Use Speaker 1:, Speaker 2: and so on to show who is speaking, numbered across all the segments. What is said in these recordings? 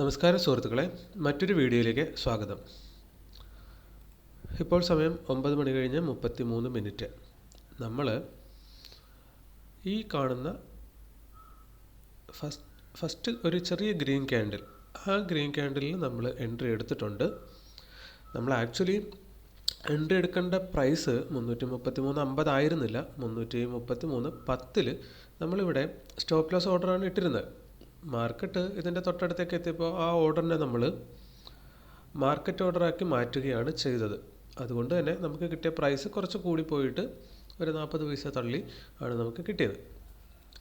Speaker 1: നമസ്കാരം സുഹൃത്തുക്കളെ. മറ്റൊരു വീഡിയോയിലേക്ക് സ്വാഗതം. ഇപ്പോൾ സമയം ഒമ്പത് മണി കഴിഞ്ഞ് മുപ്പത്തി മൂന്ന് മിനിറ്റ്. നമ്മൾ ഈ കാണുന്ന ഫസ്റ്റ് ഫസ്റ്റ് ഒരു ചെറിയ ഗ്രീൻ ക്യാൻഡിൽ. ആ ഗ്രീൻ ക്യാൻഡിലിൽ നമ്മൾ എൻട്രി എടുത്തിട്ടുണ്ട്. നമ്മൾ ആക്ച്വലി എൻട്രി എടുക്കേണ്ട പ്രൈസ് മുന്നൂറ്റി മുപ്പത്തി മൂന്ന് അമ്പതായിരുന്നില്ല. മുന്നൂറ്റി മുപ്പത്തി മൂന്ന് പത്തിൽ നമ്മളിവിടെ സ്റ്റോപ്പ് ലോസ് ഓർഡറാണ് ഇട്ടിരുന്നത്. മാർക്കറ്റ് ഇതിന്റെ തൊട്ടടുത്തേക്ക് എത്തിയപ്പോൾ ആ ഓർഡറിനെ നമ്മൾ മാർക്കറ്റ് ഓർഡറാക്കി മാറ്റുകയാണ് ചെയ്തത്. അതുകൊണ്ട് തന്നെ നമുക്ക് കിട്ടിയ പ്രൈസ് കുറച്ച് കൂടി പോയിട്ട് ഒരു നാൽപ്പത് പൈസ തള്ളി ആണ് നമുക്ക് കിട്ടിയത്.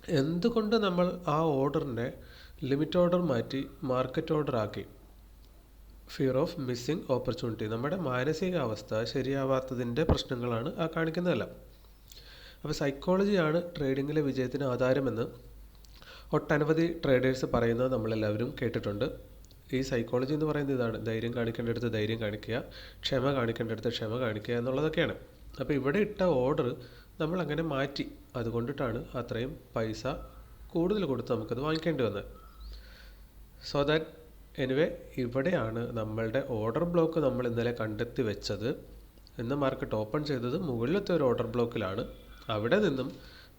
Speaker 1: എന്തുകൊണ്ട് നമ്മൾ ആ ഓർഡറിനെ ലിമിറ്റ് ഓർഡർ മാറ്റി മാർക്കറ്റ് ഓർഡർ ആക്കി? ഫിയർ ഓഫ് മിസ്സിങ് ഓപ്പർച്യൂണിറ്റി നമ്മുടെ മാനസികാവസ്ഥ ശരിയാവാത്തതിന്റെ പ്രശ്നങ്ങളാണ് ആ കാണിക്കുന്നതെല്ലാം. അപ്പോൾ സൈക്കോളജിയാണ് ട്രേഡിങ്ങിലെ വിജയത്തിന് ആധാരമെന്ന് ഒട്ടനവധി ട്രേഡേഴ്സ് പറയുന്നത് നമ്മളെല്ലാവരും കേട്ടിട്ടുണ്ട്. ഈ സൈക്കോളജി എന്ന് പറയുന്നത് ഇതാണ്. ധൈര്യം കാണിക്കേണ്ടടുത്ത് ധൈര്യം കാണിക്കുക ക്ഷമ കാണിക്കേണ്ടടുത്ത് ക്ഷമ കാണിക്കുക എന്നുള്ളതൊക്കെയാണ്. അപ്പോൾ ഇവിടെ ഇട്ട ഓർഡർ നമ്മൾ അങ്ങനെ മാറ്റി. അതുകൊണ്ടിട്ടാണ് അത്രയും പൈസ കൂടുതൽ കൊടുത്ത് നമുക്കത് വാങ്ങിക്കേണ്ടി വന്നത്. സോ ദാറ്റ് എനിവേ ഇവിടെയാണ് നമ്മളുടെ ഓർഡർ ബ്ലോക്ക് നമ്മൾ ഇന്നലെ കണ്ടെത്തി വെച്ചത്. ഇന്ന് മാർക്കറ്റ് ഓപ്പൺ ചെയ്തത് മുകളിലത്തെ ഒരു ഓർഡർ ബ്ലോക്കിലാണ് അവിടെ നിന്നും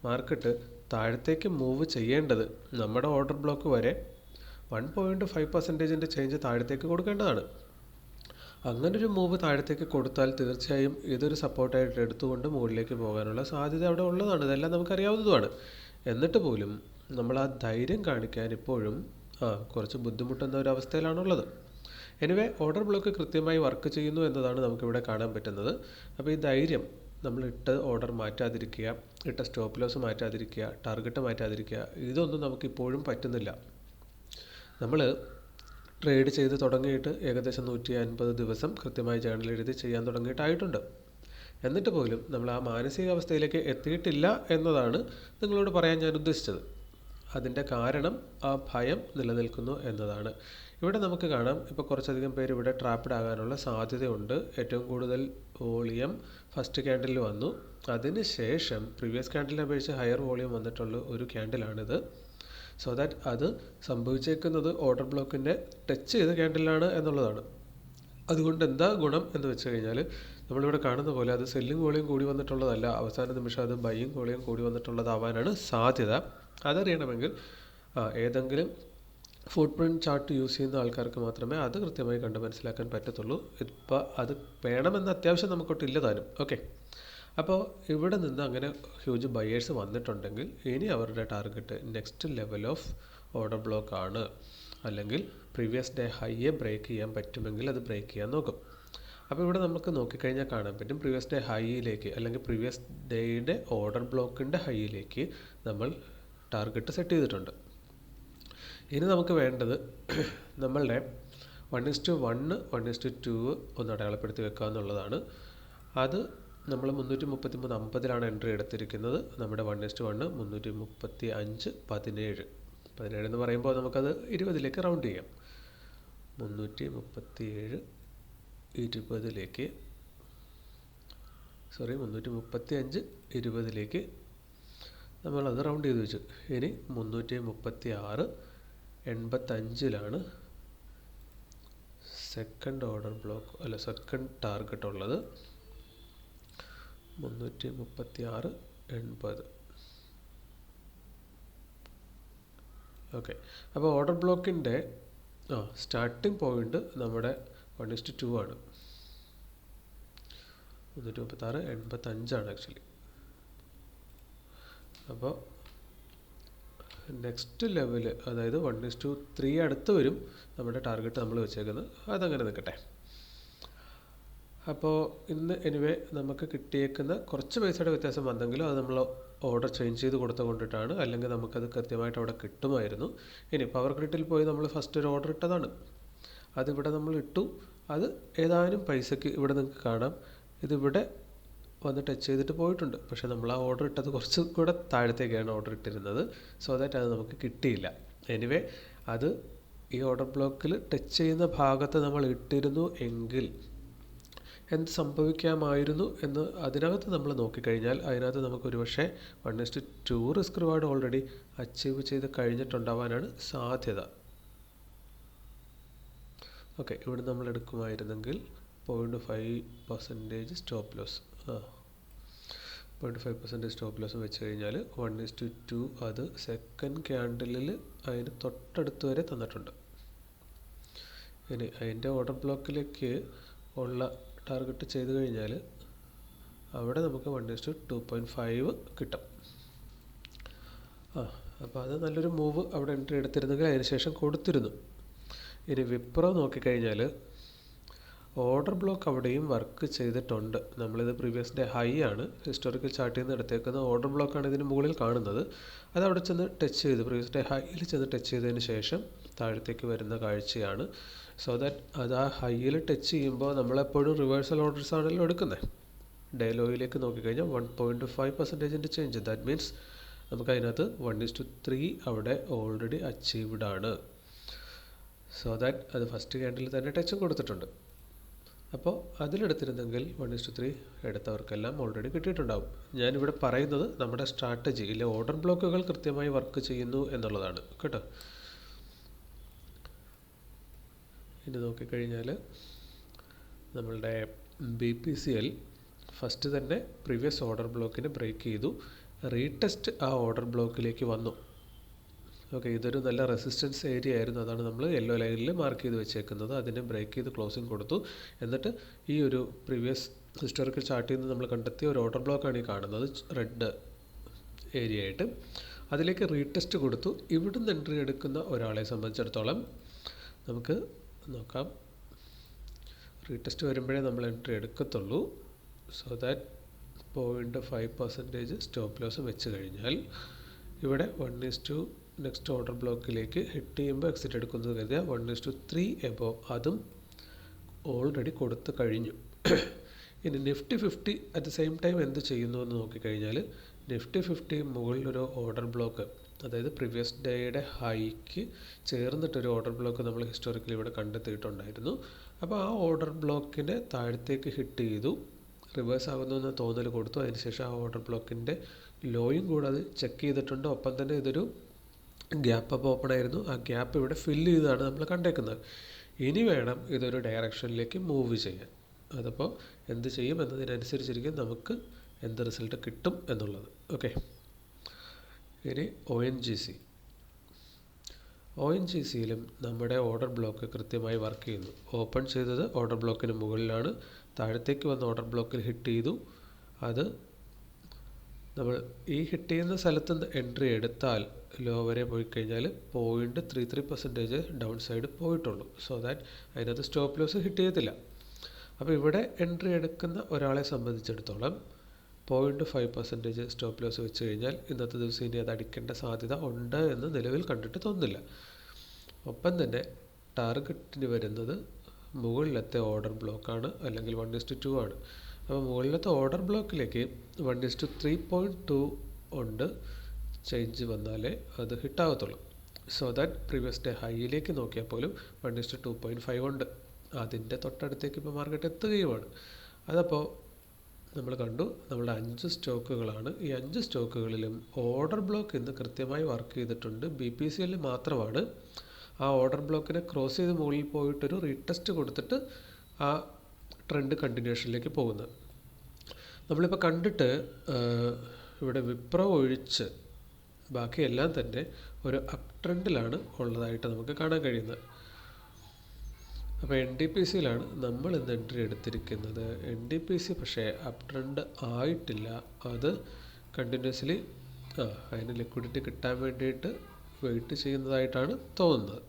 Speaker 1: മാർക്കറ്റ് താഴത്തേക്ക് മൂവ് ചെയ്യേണ്ടത് നമ്മുടെ ഓർഡർ ബ്ലോക്ക് വരെ വൺ പോയിന്റ് ഫൈവ് പെർസെന്റേജിന്റെ ചേഞ്ച് താഴത്തേക്ക് കൊടുക്കേണ്ടതാണ്. അങ്ങനൊരു മൂവ് താഴത്തേക്ക് കൊടുത്താൽ തീർച്ചയായും ഇതൊരു സപ്പോർട്ടായിട്ട് എടുത്തുകൊണ്ട് മുകളിലേക്ക് പോകാനുള്ള സാധ്യത അവിടെ ഉള്ളതാണ്. ഇതെല്ലാം നമുക്കറിയാവുന്നതുമാണ്. എന്നിട്ട് പോലും നമ്മൾ ആ ധൈര്യം കാണിക്കാൻ ഇപ്പോഴും ആ കുറച്ച് ബുദ്ധിമുട്ടുന്ന ഒരു അവസ്ഥയിലാണുള്ളത്. എനിവേ ഓർഡർ ബ്ലോക്ക് കൃത്യമായി വർക്ക് ചെയ്യുന്നു എന്നതാണ് നമുക്കിവിടെ കാണാൻ പറ്റുന്നത്. അപ്പോൾ ഈ ധൈര്യം നമ്മൾ ഇട്ട ഓർഡർ മാറ്റാതിരിക്കുക ഇട്ട സ്റ്റോപ്പ് ലോസ് മാറ്റാതിരിക്കുക ടാർഗറ്റ് മാറ്റാതിരിക്കുക ഇതൊന്നും നമുക്കിപ്പോഴും പറ്റുന്നില്ല. നമ്മൾ ട്രേഡ് ചെയ്ത് തുടങ്ങിയിട്ട് ഏകദേശം നൂറ്റി അൻപത് ദിവസം കൃത്യമായി ജേണൽ എഴുതി ചെയ്യാൻ തുടങ്ങിയിട്ടായിട്ടുണ്ട്. എന്നിട്ട് പോലും നമ്മൾ ആ മാനസികാവസ്ഥയിലേക്ക് എത്തിയിട്ടില്ല എന്നതാണ് നിങ്ങളോട് പറയാൻ ഞാൻ ഉദ്ദേശിച്ചത്. അതിന്റെ കാരണം ആ ഭയം നിലനിൽക്കുന്നു എന്നതാണ്. ഇവിടെ നമുക്ക് കാണാം ഇപ്പോൾ കുറച്ചധികം പേര് ഇവിടെ ട്രാപ്പിഡ് ആകാനുള്ള സാധ്യതയുണ്ട്. ഏറ്റവും കൂടുതൽ വോളിയം ഫസ്റ്റ് ക്യാൻഡിൽ വന്നു. അതിന് ശേഷം പ്രീവിയസ് ക്യാൻഡിലിനെ അപേക്ഷിച്ച് ഹയർ വോളിയം വന്നിട്ടുള്ള ഒരു ക്യാൻഡിലാണിത് സോ ദാറ്റ് അത് സംഭവിച്ചേക്കുന്നത് ഓർഡർ ബ്ലോക്കിന്റെ ടച്ച് ചെയ്ത ക്യാൻഡിലാണ് എന്നുള്ളതാണ്. അതുകൊണ്ട് എന്താ ഗുണം എന്ന് വെച്ച് കഴിഞ്ഞാൽ നമ്മളിവിടെ കാണുന്ന പോലെ അത് സെല്ലിംഗ് വോളിയം കൂടി വന്നിട്ടുള്ളതല്ല. അവസാന നിമിഷം അത് ബൈയും വോളിയം കൂടി വന്നിട്ടുള്ളതാവാനാണ് സാധ്യത. അതറിയണമെങ്കിൽ ഏതെങ്കിലും ഫുഡ് പ്രിന്റ് ചാർട്ട് യൂസ് ചെയ്യുന്ന ആൾക്കാർക്ക് മാത്രമേ അത് കൃത്യമായി കണ്ട് മനസ്സിലാക്കാൻ പറ്റത്തുള്ളൂ. ഇപ്പോൾ അത് വേണമെന്ന് അത്യാവശ്യം നമുക്കൊട്ടില്ല താനും. ഓക്കെ അപ്പോൾ ഇവിടെ നിന്ന് അങ്ങനെ ഹ്യൂജ് ബയേഴ്സ് വന്നിട്ടുണ്ടെങ്കിൽ ഇനി അവരുടെ target next level of order block ആണ്. അല്ലെങ്കിൽ പ്രീവിയസ് ഡേ ഹൈയെ ബ്രേക്ക് ചെയ്യാൻ പറ്റുമെങ്കിൽ അത് ബ്രേക്ക് ചെയ്യാൻ നോക്കും. അപ്പോൾ ഇവിടെ നമുക്ക് നോക്കിക്കഴിഞ്ഞാൽ കാണാൻ പറ്റും പ്രീവിയസ് ഡേ ഹൈയിലേക്ക് അല്ലെങ്കിൽ പ്രീവിയസ് ഡേയുടെ ഓർഡർ ബ്ലോക്കിന്റെ ഹൈയിലേക്ക് നമ്മൾ ടാർഗറ്റ് സെറ്റ് ചെയ്തിട്ടുണ്ട്. ഇനി നമുക്ക് വേണ്ടത് നമ്മളുടെ one is to one one is to two ഒന്ന് അടയാളപ്പെടുത്തി വെക്കുക എന്നുള്ളതാണ്. അത് നമ്മൾ മുന്നൂറ്റി മുപ്പത്തി മൂന്ന് അമ്പതിലാണ് എൻട്രി എടുത്തിരിക്കുന്നത്. നമ്മുടെ വൺ ഇസ്റ്റ് വണ്ണ് മുന്നൂറ്റി മുപ്പത്തി അഞ്ച് പതിനേഴ്. പതിനേഴ് എന്ന് പറയുമ്പോൾ നമുക്കത് ഇരുപതിലേക്ക് റൗണ്ട് ചെയ്യാം. മുന്നൂറ്റി മുപ്പത്തി ഏഴ് ഇരുപതിലേക്ക് സോറി മുന്നൂറ്റി മുപ്പത്തി അഞ്ച് ഇരുപതിലേക്ക് നമ്മളത് റൗണ്ട് ചെയ്ത് വെച്ചു. ഇനി മുന്നൂറ്റി മുപ്പത്തി ആറ് എൺപത്തഞ്ചിലാണ് സെക്കൻഡ് ഓർഡർ ബ്ലോക്ക് അല്ല സെക്കൻഡ് ടാർഗറ്റ് ഉള്ളത്. മുന്നൂറ്റി മുപ്പത്തി ആറ് എൺപത് ഓക്കെ അപ്പോൾ ഓർഡർ ബ്ലോക്കിന്റെ ആ സ്റ്റാർട്ടിംഗ് പോയിന്റ് നമ്മുടെ വൺ ഇസ്റ്റ് ടു ആണ്. മുന്നൂറ്റി മുപ്പത്താറ് എൺപത്തഞ്ചാണ് ആക്ച്വലി അപ്പോൾ നെക്സ്റ്റ് ലെവൽ അതായത് വൺ ഇസ് ടു ത്രീ അടുത്ത് വരും നമ്മുടെ ടാർഗറ്റ് നമ്മൾ വെച്ചേക്കുന്നത്. അതങ്ങനെ നിൽക്കട്ടെ. അപ്പോൾ ഇന്ന് എനിവേ നമുക്ക് കിട്ടിയേക്കുന്ന കുറച്ച് പൈസയുടെ വ്യത്യാസം വന്നെങ്കിലും അത് നമ്മൾ ഓർഡർ ചേഞ്ച് ചെയ്ത് കൊടുത്ത കൊണ്ടിട്ടാണ്. അല്ലെങ്കിൽ നമുക്കത് കൃത്യമായിട്ട് അവിടെ കിട്ടുമായിരുന്നു. ഇനി പവർ ഗ്രിഡിൽ പോയി നമ്മൾ ഫസ്റ്റ് ഒരു ഓർഡർ ഇട്ടതാണ്. അതിവിടെ നമ്മൾ ഇട്ടു. അത് ഏതാനും പൈസയ്ക്ക് ഇവിടെ നിങ്ങൾക്ക് കാണാം. ഇതിവിടെ വന്ന് ടച്ച് ചെയ്തിട്ട് പോയിട്ടുണ്ട്. പക്ഷേ നമ്മൾ ആ ഓർഡർ ഇട്ടത് കുറച്ച് കൂടെ താഴത്തേക്കാണ് ഓർഡർ ഇട്ടിരുന്നത്. സോ ദാറ്റ് അത് നമുക്ക് കിട്ടിയില്ല. എനിവേ അത് ഈ ഓർഡർ ബ്ലോക്കിൽ ടച്ച് ചെയ്യുന്ന ഭാഗത്ത് നമ്മൾ ഇട്ടിരുന്നു എങ്കിൽ എന്ത് സംഭവിക്കാമായിരുന്നു എന്ന് അതിനകത്ത് നമ്മൾ നോക്കിക്കഴിഞ്ഞാൽ അതിനകത്ത് നമുക്ക് ഒരുപക്ഷെ one is to two risk reward already achieve ചെയ്ത് കഴിഞ്ഞിട്ടുണ്ടാവാനാണ് സാധ്യത. ഓക്കെ ഇവിടെ നമ്മൾ എടുക്കുമായിരുന്നെങ്കിൽ point five percentage stop loss point five percentage stop loss വെച്ച് കഴിഞ്ഞാൽ വൺ ഇസ് ടു അത് സെക്കൻഡ് ക്യാൻഡിലിൽ അതിന് തൊട്ടടുത്ത് വരെ തന്നിട്ടുണ്ട്. ഇനി അതിന്റെ ഓർഡർ ബ്ലോക്കിലേക്ക് ഉള്ള ടാർഗറ്റ് ചെയ്ത് കഴിഞ്ഞാൽ അവിടെ നമുക്ക് one is to two point five കിട്ടും. ആ അപ്പോൾ അത് നല്ലൊരു മൂവ് അവിടെ എൻട്രി എടുത്തിരുന്നെങ്കിൽ അതിന് ശേഷം കൊടുത്തിരുന്നു. ഇനി വിപ്രോ നോക്കിക്കഴിഞ്ഞാൽ ഓർഡർ ബ്ലോക്ക് അവിടെയും വർക്ക് ചെയ്തിട്ടുണ്ട്. നമ്മളിത് പ്രീവിയസ് ഡേ ഹൈ ആണ്. ഹിസ്റ്റോറിക്കൽ ചാർട്ടിൽ നിന്ന് എടുത്തേക്കുന്ന ഓർഡർ ബ്ലോക്കാണ് ഇതിന് മുകളിൽ കാണുന്നത്. അത് അവിടെ ചെന്ന് ടച്ച് ചെയ്ത്. പ്രീവിയസ് ഡേ ഹൈയിൽ ചെന്ന് ടച്ച് ചെയ്തതിന് ശേഷം താഴത്തേക്ക് വരുന്ന കാഴ്ചയാണ്. സോ ദാറ്റ് അത് ആ ഹൈയിൽ ടച്ച് ചെയ്യുമ്പോൾ നമ്മളെപ്പോഴും റിവേഴ്സൽ ഓർഡേഴ്സ് ആണല്ലോ എടുക്കുന്നത് ഡേ ലോയിലേക്ക് നോക്കിക്കഴിഞ്ഞാൽ വൺ പോയിന്റ് ഫൈവ് പെർസെന്റേജിന്റെ ചേഞ്ച് ദാറ്റ് മീൻസ് നമുക്ക് അതിനകത്ത് വൺ ഇസ് ടു ത്രീ അവിടെ ഓൾറെഡി അച്ചീവ്ഡ് ആണ്. സോ ദാറ്റ് അത് ഫസ്റ്റ് ക്യാൻഡിൽ തന്നെ ടച്ചും കൊടുത്തിട്ടുണ്ട്. അപ്പോൾ അതിലെടുത്തിരുന്നെങ്കിൽ വൺ ഇസ് ടു ത്രീ എടുത്തവർക്കെല്ലാം ഓൾറെഡി കിട്ടിയിട്ടുണ്ടാവും. ഞാനിവിടെ പറയുന്നത് നമ്മുടെ സ്ട്രാറ്റജി ഇല്ലെ ഓർഡർ ബ്ലോക്കുകൾ കൃത്യമായി വർക്ക് ചെയ്യുന്നു എന്നുള്ളതാണ്. കേട്ടോ? ഇനി നോക്കിക്കഴിഞ്ഞാൽ നമ്മളുടെ B P C L first തന്നെ പ്രീവിയസ് ഓർഡർ ബ്ലോക്കിനെ ബ്രേക്ക് ചെയ്തു. റീടെസ്റ്റ് ആ ഓർഡർ ബ്ലോക്കിലേക്ക് വന്നു. ഓക്കെ ഇതൊരു നല്ല റെസിസ്റ്റൻസ് ഏരിയ ആയിരുന്നു. അതാണ് നമ്മൾ യെല്ലോ ലൈനിൽ മാർക്ക് ചെയ്ത് വെച്ചേക്കുന്നത്. അതിനെ ബ്രേക്ക് ചെയ്ത് ക്ലോസിങ് കൊടുത്തു. എന്നിട്ട് ഈ ഒരു പ്രീവിയസ് ഹിസ്റ്റോറിക്കൽ ചാർട്ടിൽ നിന്ന് നമ്മൾ കണ്ടെത്തിയ ഒരു ഓർഡർ ബ്ലോക്കാണ് ഈ കാണുന്നത്. റെഡ് ഏരിയ ആയിട്ട്. അതിലേക്ക് റീടെസ്റ്റ് കൊടുത്തു. ഇവിടുന്ന് എൻട്രി എടുക്കുന്ന ഒരാളെ സംബന്ധിച്ചിടത്തോളം നമുക്ക് നോക്കാം. റീടെസ്റ്റ് വരുമ്പോഴേ നമ്മൾ entry എടുക്കത്തുള്ളൂ. So that point five percentage stop loss വെച്ച് കഴിഞ്ഞാൽ ഇവിടെ one is to next order ബ്ലോക്കിലേക്ക് hit ചെയ്യുമ്പോൾ എക്സിറ്റ് എടുക്കുന്നത് കരുതിയാൽ one is to three above അതും ഓൾറെഡി കൊടുത്ത് കഴിഞ്ഞു. ഇനി Nifty fifty at the same time എന്ത് ചെയ്യുന്നു എന്ന് നോക്കിക്കഴിഞ്ഞാൽ നിഫ്റ്റി ഫിഫ്റ്റി മുകളിലൊരു ഓർഡർ ബ്ലോക്ക് അതായത് പ്രീവിയസ് ഡേയുടെ ഹൈക്ക് ചേർന്നിട്ടൊരു ഓർഡർ ബ്ലോക്ക് നമ്മൾ ഹിസ്റ്റോറിക്കലി ഇവിടെ കണ്ടെത്തിയിട്ടുണ്ടായിരുന്നു. അപ്പോൾ ആ ഓർഡർ ബ്ലോക്കിന്റെ താഴത്തേക്ക് ഹിറ്റ് ചെയ്തു. റിവേഴ്സ് ആകുന്നു എന്ന തോന്നൽ കൊടുത്തു. അതിനുശേഷം ആ ഓർഡർ ബ്ലോക്കിന്റെ ലോയും കൂടെ അത് ചെക്ക് ചെയ്തിട്ടുണ്ട്. ഒപ്പം തന്നെ ഇതൊരു ഗ്യാപ്പ് അപ്പോൾ ഓപ്പൺ ആയിരുന്നു. ആ ഗ്യാപ്പ് ഇവിടെ ഫില്ല് ചെയ്താണ് നമ്മൾ കണ്ടേക്കുന്നത്. ഇനി വേണം ഇതൊരു ഡയറക്ഷനിലേക്ക് മൂവ് ചെയ്യാൻ. അതപ്പോൾ എന്ത് ചെയ്യും എന്നതിനനുസരിച്ചിരിക്കും നമുക്ക് എന്ത് റിസൾട്ട് കിട്ടും എന്നുള്ളത്. ഓക്കെ ഇനി O N G C O N G സിയിലും നമ്മുടെ ഓർഡർ ബ്ലോക്ക് കൃത്യമായി വർക്ക് ചെയ്യുന്നു. ഓപ്പൺ ചെയ്തത് ഓർഡർ ബ്ലോക്കിന് മുകളിലാണ്. താഴത്തേക്ക് വന്ന ഓർഡർ ബ്ലോക്കിൽ ഹിറ്റ് ചെയ്തു. അത് നമ്മൾ ഈ ചെയ്യുന്ന സ്ഥലത്ത് നിന്ന് എൻട്രി എടുത്താൽ ലോ വരെ പോയി കഴിഞ്ഞാൽ point three three percentage down side പോയിട്ടുള്ളൂ. സോ ദാറ്റ് അതിനകത്ത് സ്റ്റോപ്പ് ലോസ് ഹിറ്റ് ചെയ്യത്തില്ല അപ്പോൾ ഇവിടെ എൻട്രി എടുക്കുന്ന ഒരാളെ സംബന്ധിച്ചിടത്തോളം point five percentage stop loss വെച്ച് കഴിഞ്ഞാൽ ഇന്നത്തെ ദിവസം ഇനി അത് അടിക്കേണ്ട സാധ്യത ഉണ്ട് എന്ന് നിലവിൽ കണ്ടിട്ട് തോന്നുന്നില്ല. ഒപ്പം തന്നെ ടാർഗറ്റിന് വരുന്നത് മുകളിലത്തെ ഓർഡർ ബ്ലോക്കാണ് അല്ലെങ്കിൽ വൺ ഇസ്റ്റ് ടു ആണ്. അപ്പോൾ മുകളിലത്തെ order ബ്ലോക്കിലേക്ക് one is to three point two ഉണ്ട്. ചേഞ്ച് വന്നാലേ അത് ഹിറ്റാകത്തുള്ളൂ സോ ദാറ്റ് പ്രീവിയസ് ഡേ ഹൈയിലേക്ക് നോക്കിയാൽ പോലും one is to two point five ഉണ്ട്. അതിന്റെ തൊട്ടടുത്തേക്ക് ഇപ്പോൾ മാർക്കറ്റ് എത്തുകയുമാണ്. അതപ്പോൾ നമ്മൾ കണ്ടു നമ്മുടെ അഞ്ച് സ്റ്റോക്കുകളാണ് ഈ അഞ്ച് സ്റ്റോക്കുകളിലും ഓർഡർ ബ്ലോക്ക് ഇന്ന് കൃത്യമായി വർക്ക് ചെയ്തിട്ടുണ്ട്. ബി പി സി എല്ലിൽ മാത്രമാണ്. ആ ഓർഡർ ബ്ലോക്കിനെ ക്രോസ് ചെയ്ത് മുകളിൽ പോയിട്ടൊരു റീടെസ്റ്റ് കൊടുത്തിട്ട് ആ ട്രെൻഡ് കണ്ടിന്യൂഷനിലേക്ക് പോകുന്നത്. നമ്മളിപ്പോൾ കണ്ടിട്ട് ഇവിടെ വിപ്രോ ഒഴിച്ച് ബാക്കിയെല്ലാം തന്നെ ഒരു അപ് ട്രെൻഡിലാണ് ഉള്ളതായിട്ട് നമുക്ക് കാണാൻ കഴിയുന്നത്. അപ്പോൾ എൻ ഡി പി സിയിലാണ് നമ്മൾ ഇന്ന് എൻട്രി എടുത്തിരിക്കുന്നത്. എൻ ഡി പി സി പക്ഷേ അപ് ട്രെൻഡ് ആയിട്ടില്ല. അത് കണ്ടിന്യൂസ്ലി അതിന് ലിക്വിഡിറ്റി കിട്ടാൻ വേണ്ടിയിട്ട് വെയിറ്റ് ചെയ്യുന്നതായിട്ടാണ് തോന്നുന്നത്.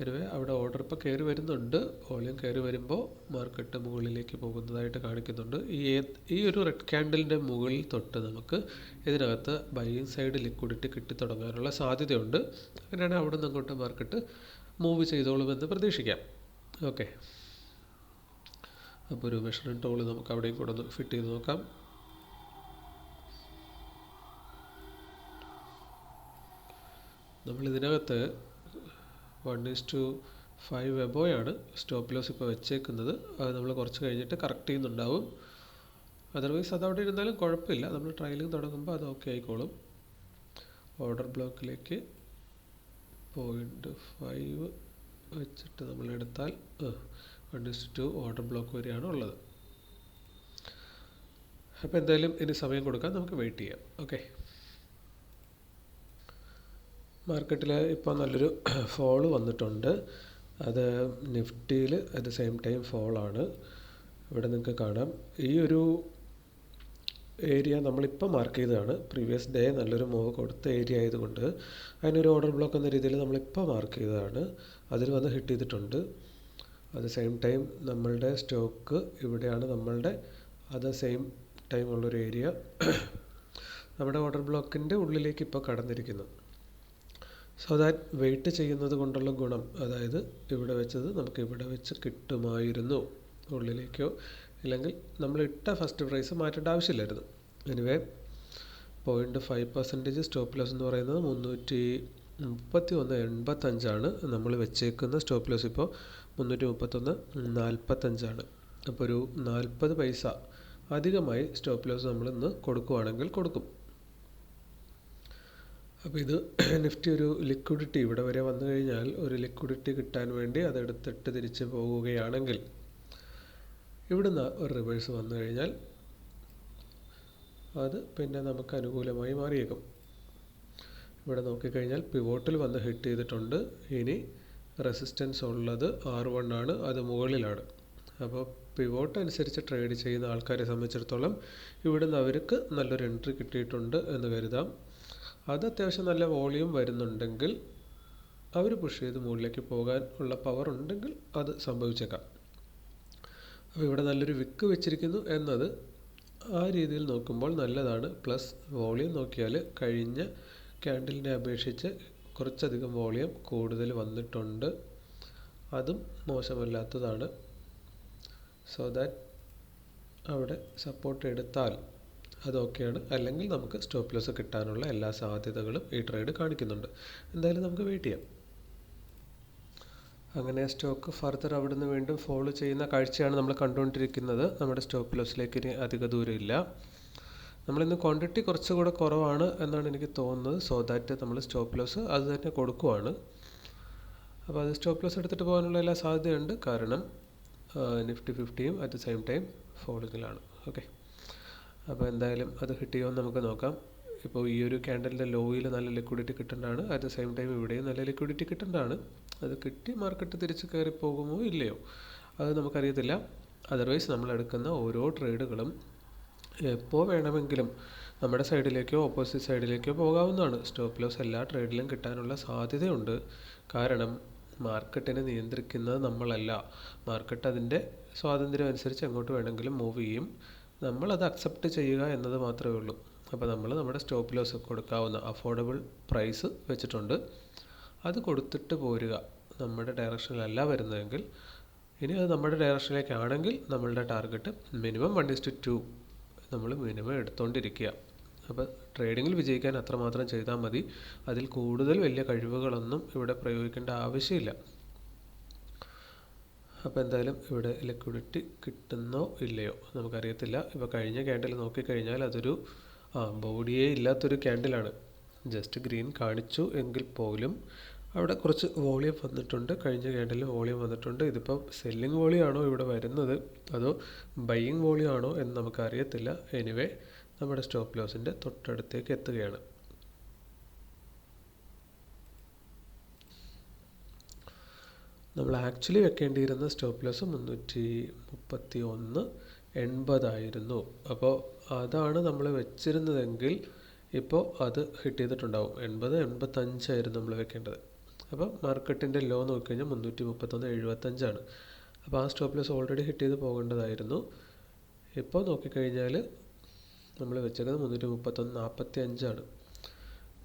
Speaker 1: എനിവേ അവിടെ ഓർഡർ ഇപ്പോൾ കയറി വരുന്നുണ്ട്. വോളിയം കയറി വരുമ്പോൾ മാർക്കറ്റ് മുകളിലേക്ക് പോകുന്നതായിട്ട് കാണിക്കുന്നുണ്ട്. ഈ ഈ ഒരു റെഡ് ക്യാൻഡലിന്റെ മുകളിൽ തൊട്ട് നമുക്ക് ഇതിനകത്ത് ബൈയിങ് സൈഡ് ലിക്വിഡിറ്റി കിട്ടിത്തുടങ്ങാനുള്ള സാധ്യതയുണ്ട്. അങ്ങനെയാണ് അവിടെ നിന്ന് അങ്ങോട്ട് മാർക്കറ്റ് മൂവ് ചെയ്തോളുമെന്ന് പ്രതീക്ഷിക്കാം. ഓക്കെ അപ്പോൾ ഒരു മെഷറിംഗ് ടോൾ നമുക്ക് അവിടെയും കൂടെ ഒന്ന് ഫിറ്റ് ചെയ്ത് നോക്കാം. നമ്മൾ ഇതിനകത്ത് വൺ ഈസ് ടു ഫൈവ് എബോയാണ് സ്റ്റോപ്പ് ലോസ് ഇപ്പോൾ വെച്ചേക്കുന്നത്. അത് നമ്മൾ കുറച്ച് കഴിഞ്ഞിട്ട് കറക്റ്റ് ചെയ്യുന്നുണ്ടാവും. അതർവൈസ് അതവിടെ ഇരുന്നാലും കുഴപ്പമില്ല. നമ്മൾ ട്രയലിംഗ് തുടങ്ങുമ്പോൾ അത് ഓക്കെ ആയിക്കോളും. ഓർഡർ ബ്ലോക്കിലേക്ക് പോയിന്റ് ഫൈവ് വെച്ചിട്ട് നമ്മൾ എടുത്താൽ one is to order block വരെയാണ് ഉള്ളത്. അപ്പോൾ എന്തായാലും ഇനി സമയം കൊടുക്കാം നമുക്ക് വെയിറ്റ് ചെയ്യാം. ഓക്കെ മാർക്കറ്റിൽ ഇപ്പോൾ നല്ലൊരു ഫോൾ വന്നിട്ടുണ്ട്. അത് നിഫ്റ്റിയിൽ അറ്റ് ദ സെയിം ടൈം ഫോളാണ് ഇവിടെ നിങ്ങൾക്ക് കാണാം. ഈ ഒരു ഏരിയ നമ്മളിപ്പോൾ മാർക്ക് ചെയ്തതാണ്. പ്രീവിയസ് ഡേ നല്ലൊരു മൂവ് കൊടുത്ത ഏരിയ ആയതുകൊണ്ട് അതിനൊരു ഓർഡർ ബ്ലോക്ക് എന്ന രീതിയിൽ നമ്മളിപ്പോൾ മാർക്ക് ചെയ്തതാണ്. അതിൽ വന്ന് ഹിറ്റ് ചെയ്തിട്ടുണ്ട്. അറ്റ് ദ സെയിം ടൈം നമ്മളുടെ സ്റ്റോക്ക് ഇവിടെയാണ് നമ്മളുടെ അത് സെയിം ടൈം ഉള്ളൊരു ഏരിയ നമ്മുടെ ഓർഡർ ബ്ലോക്കിന്റെ ഉള്ളിലേക്ക് ഇപ്പോൾ കടന്നിരിക്കുന്നു. സോ ദാറ്റ് വെയിറ്റ് ചെയ്യുന്നത് കൊണ്ടുള്ള ഗുണം അതായത് ഇവിടെ വെച്ചത് നമുക്ക് ഇവിടെ വെച്ച് കിട്ടുമായിരുന്നു ഉള്ളിലേക്കോ. അല്ലെങ്കിൽ നമ്മൾ ഇട്ട ഫസ്റ്റ് പ്രൈസ് മാറ്റേണ്ട ആവശ്യമില്ലായിരുന്നു. Anyway point five percentage stop loss എന്ന് പറയുന്നത് മുന്നൂറ്റി മുപ്പത്തി ഒന്ന് എൺപത്തഞ്ചാണ് നമ്മൾ വെച്ചേക്കുന്ന സ്റ്റോപ്പ് ലോസ് ഇപ്പോൾ. മുന്നൂറ്റി മുപ്പത്തൊന്ന് നാൽപ്പത്തഞ്ചാണ് അപ്പോൾ ഒരു നാൽപ്പത് പൈസ അധികമായി സ്റ്റോപ്പ് ലോസ് നമ്മൾ ഇന്ന് കൊടുക്കുവാണെങ്കിൽ കൊടുക്കും. അപ്പോൾ ഇത് നിഫ്റ്റി ഒരു ലിക്വിഡിറ്റി ഇവിടെ വരെ വന്നു കഴിഞ്ഞാൽ ഒരു ലിക്വിഡിറ്റി കിട്ടാൻ വേണ്ടി അതെടുത്തിട്ട് തിരിച്ച് പോവുകയാണെങ്കിൽ ഇവിടുന്ന് ഒരു റിവേഴ്സ് വന്നു കഴിഞ്ഞാൽ അത് പിന്നെ നമുക്ക് അനുകൂലമായി മാറിയേക്കും. ഇവിടെ നോക്കിക്കഴിഞ്ഞാൽ പിവോട്ടിൽ വന്ന് ഹിറ്റ് ചെയ്തിട്ടുണ്ട്. ഇനി റെസിസ്റ്റൻസ് ഉള്ളത് ആർ വൺ ആണ് അത് മുകളിലാണ്. അപ്പോൾ പിവോട്ട് അനുസരിച്ച് ട്രേഡ് ചെയ്യുന്ന ആൾക്കാരെ സംബന്ധിച്ചിടത്തോളം ഇവിടുന്ന് അവർക്ക് നല്ലൊരു എൻട്രി കിട്ടിയിട്ടുണ്ട് എന്ന് കരുതാം. അത് അത്യാവശ്യം നല്ല വോളിയം വരുന്നുണ്ടെങ്കിൽ അവർ പുഷ് ചെയ്ത് മുകളിലേക്ക് പോകാൻ ഉള്ള പവർ ഉണ്ടെങ്കിൽ അത് സംഭവിച്ചേക്കാം. അപ്പോൾ ഇവിടെ നല്ലൊരു വിക്ക് വെച്ചിരിക്കുന്നു എന്നത് ആ രീതിയിൽ നോക്കുമ്പോൾ നല്ലതാണ്. പ്ലസ് വോളിയം നോക്കിയാൽ കഴിഞ്ഞ ക്യാൻഡിലിനെ അപേക്ഷിച്ച് കുറച്ചധികം വോളിയം കൂടുതൽ വന്നിട്ടുണ്ട്. അതും മോശമല്ലാത്തതാണ്. സോ ദാറ്റ് അവിടെ സപ്പോർട്ട് എടുത്താൽ അത് ഓക്കെയാണ് അല്ലെങ്കിൽ നമുക്ക് സ്റ്റോപ്പ് ലോസ് കിട്ടാനുള്ള എല്ലാ സാധ്യതകളും ഈ ട്രേഡ് കാണിക്കുന്നുണ്ട്. എന്തായാലും നമുക്ക് വെയിറ്റ് ചെയ്യാം. അങ്ങനെ സ്റ്റോക്ക് ഫർദർ അവിടെ നിന്ന് വീണ്ടും ഫോളോ ചെയ്യുന്ന കാഴ്ചയാണ് നമ്മൾ കണ്ടുകൊണ്ടിരിക്കുന്നത്. നമ്മുടെ സ്റ്റോപ്പ് ലോസിലേക്ക് ഇനി അധിക ദൂരമില്ല നമ്മളിന്ന് ക്വാണ്ടിറ്റി കുറച്ചുകൂടെ കുറവാണ് എന്നാണ് എനിക്ക് തോന്നുന്നത്. സോ ദാറ്റ് നമ്മൾ സ്റ്റോപ്പ് ലോസ് അത് തന്നെ കൊടുക്കുവാണ്. അപ്പോൾ അത് സ്റ്റോപ്പ് ലോസ് എടുത്തിട്ട് പോകാനുള്ള എല്ലാ സാധ്യതയുണ്ട്. കാരണം നിഫ്റ്റി ഫിഫ്റ്റിയും അറ്റ് ദ സെയിം ടൈം ഫോളിങ്ങിലാണ് ഓക്കെ അപ്പോൾ എന്തായാലും അത് കിട്ടിയോ എന്ന് നമുക്ക് നോക്കാം. ഇപ്പോൾ ഈ ഒരു ക്യാൻഡലിന്റെ ലോയിൽ നല്ല ലിക്വിഡിറ്റി കിട്ടേണ്ടതാണ് അറ്റ് ദ സെയിം ടൈം ഇവിടെയും നല്ല ലിക്വിഡിറ്റി കിട്ടേണ്ടതാണ് അത് കിട്ടി മാർക്കറ്റ് തിരിച്ച് കയറി പോകുമോ ഇല്ലയോ? അത് നമുക്കറിയത്തില്ല. അതർവൈസ് നമ്മൾ എടുക്കുന്ന ഓരോ ട്രേഡുകളും എപ്പോൾ വേണമെങ്കിലും നമ്മുടെ സൈഡിലേക്കോ ഓപ്പോസിറ്റ് സൈഡിലേക്കോ പോകാവുന്നതാണ്. സ്റ്റോപ്പ് ലോസ് എല്ലാ ട്രേഡിലും കിട്ടാനുള്ള സാധ്യതയുണ്ട്. കാരണം മാർക്കറ്റിനെ നിയന്ത്രിക്കുന്നത് നമ്മളല്ല. മാർക്കറ്റ് അതിന്റെ സ്വാതന്ത്ര്യം അനുസരിച്ച് എങ്ങോട്ട് വേണമെങ്കിലും മൂവ് ചെയ്യും. നമ്മളത് അക്സെപ്റ്റ് ചെയ്യുക എന്നത് മാത്രമേ ഉള്ളൂ. അപ്പോൾ നമ്മൾ നമ്മുടെ സ്റ്റോപ്പ് ലോസ് കൊടുക്കാവുന്ന അഫോർഡബിൾ പ്രൈസ് വെച്ചിട്ടുണ്ട്. അത് കൊടുത്തിട്ട് പോരുക. നമ്മുടെ ഡയറക്ഷനിലല്ല വരുന്നതെങ്കിൽ ഇനി അത് നമ്മുടെ ഡയറക്ഷനിലേക്കാണെങ്കിൽ നമ്മളുടെ target minimum one is to two നമ്മൾ മിനിമം എടുത്തുകൊണ്ടിരിക്കുക അപ്പോൾ ട്രേഡിങ്ങിൽ വിജയിക്കാൻ അത്രമാത്രം ചെയ്താൽ മതി. അതിൽ കൂടുതൽ വലിയ കഴിവുകളൊന്നും ഇവിടെ പ്രയോഗിക്കേണ്ട ആവശ്യമില്ല. അപ്പോൾ എന്തായാലും ഇവിടെ ലിക്വിഡിറ്റി കിട്ടുന്നോ ഇല്ലയോ നമുക്കറിയത്തില്ല. ഇപ്പോൾ കഴിഞ്ഞ ക്യാൻഡിൽ നോക്കിക്കഴിഞ്ഞാൽ അതൊരു ബോഡിയേ ഇല്ലാത്തൊരു ക്യാൻഡിലാണ് ജസ്റ്റ് ഗ്രീൻ കാണിച്ചു എങ്കിൽ പോലും അവിടെ കുറച്ച് വോളിയം വന്നിട്ടുണ്ട്. കഴിഞ്ഞ ക്യാൻഡിൽ വോളിയം വന്നിട്ടുണ്ട്. ഇതിപ്പം സെല്ലിംഗ് വോളിയം ആണോ ഇവിടെ വരുന്നത്? അതോ ബൈയിങ് വോളിയം ആണോ എന്ന് നമുക്കറിയത്തില്ല. എനിവേ നമ്മുടെ സ്റ്റോപ്പ് ലോസിന്റെ തൊട്ടടുത്തേക്ക് എത്തുകയാണ്. നമ്മൾ ആക്ച്വലി വെക്കേണ്ടിയിരുന്ന സ്റ്റോപ്പ് ലോസ് മുന്നൂറ്റി മുപ്പത്തി ഒന്ന് എൺപതായിരുന്നു. അപ്പോൾ അതാണ് നമ്മൾ വെച്ചിരുന്നതെങ്കിൽ ഇപ്പോൾ അത് ഹിറ്റ് ചെയ്തിട്ടുണ്ടാവും. എൺപത് എൺപത്തഞ്ചായിരുന്നു നമ്മൾ വെക്കേണ്ടത്. അപ്പോൾ മാർക്കറ്റിന്റെ ലോ നോക്കിക്കഴിഞ്ഞാൽ മുന്നൂറ്റി മുപ്പത്തൊന്ന് എഴുപത്തഞ്ചാണ്. അപ്പോൾ ആ സ്റ്റോപ്പ് ലോസ് ഓൾറെഡി ഹിറ്റ് ചെയ്ത് പോകേണ്ടതായിരുന്നു. ഇപ്പോൾ നോക്കിക്കഴിഞ്ഞാൽ നമ്മൾ വെച്ചേക്കുന്നത് മുന്നൂറ്റി മുപ്പത്തൊന്ന് നാൽപ്പത്തി അഞ്ചാണ്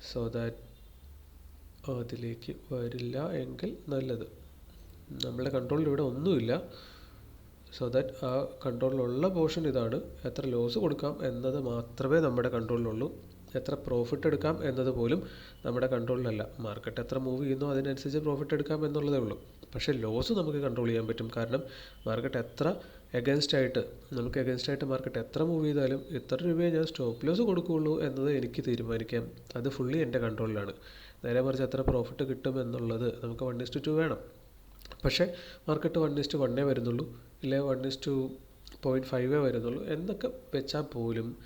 Speaker 1: സോ ദാറ്റ് അതിലേക്ക് വരില്ല എങ്കിൽ നല്ലത്. നമ്മുടെ കൺട്രോളിൽ ഇവിടെ ഒന്നുമില്ല. സോ ദാറ്റ് ആ കൺട്രോളിലുള്ള പോർഷൻ ഇതാണ്. എത്ര ലോസ് കൊടുക്കാം എന്നത് മാത്രമേ നമ്മുടെ കൺട്രോളിലുള്ളൂ എത്ര പ്രോഫിറ്റ് എടുക്കാം എന്നത് പോലും നമ്മുടെ കൺട്രോളിലല്ല മാർക്കറ്റ് എത്ര മൂവ് ചെയ്യുന്നോ അതിനനുസരിച്ച് പ്രോഫിറ്റ് എടുക്കാം എന്നുള്ളതേ ഉള്ളൂ. പക്ഷേ ലോസ് നമുക്ക് കൺട്രോൾ ചെയ്യാൻ പറ്റും. കാരണം മാർക്കറ്റ് എത്ര എഗൻസ്റ്റ് ആയിട്ട് നമുക്ക് എഗൻസ്റ്റ് ആയിട്ട് മാർക്കറ്റ് എത്ര മൂവ് ചെയ്താലും ഇത്ര രൂപയെ ഞാൻ സ്റ്റോപ്പ് ലോസ് കൊടുക്കുകയുള്ളൂ എന്നത് എനിക്ക് തീരുമാനിക്കാം. അത് ഫുള്ളി എന്റെ കൺട്രോളിലാണ് നേരെ മറിച്ച് എത്ര പ്രോഫിറ്റ് കിട്ടും എന്നുള്ളത് നമുക്ക് വൺ ഇസ്റ്റു ടു വേണം. പക്ഷേ മാർക്കറ്റ് വൺ ഇസ്റ്റ് വണ്ണേ വരുന്നുള്ളൂ. ഇല്ലേ വൺ ഇസ്റ്റു പോയിന്റ് ഫൈവേ വരുന്നുള്ളൂ. എന്നൊക്കെ വെച്ചാൽ പോലും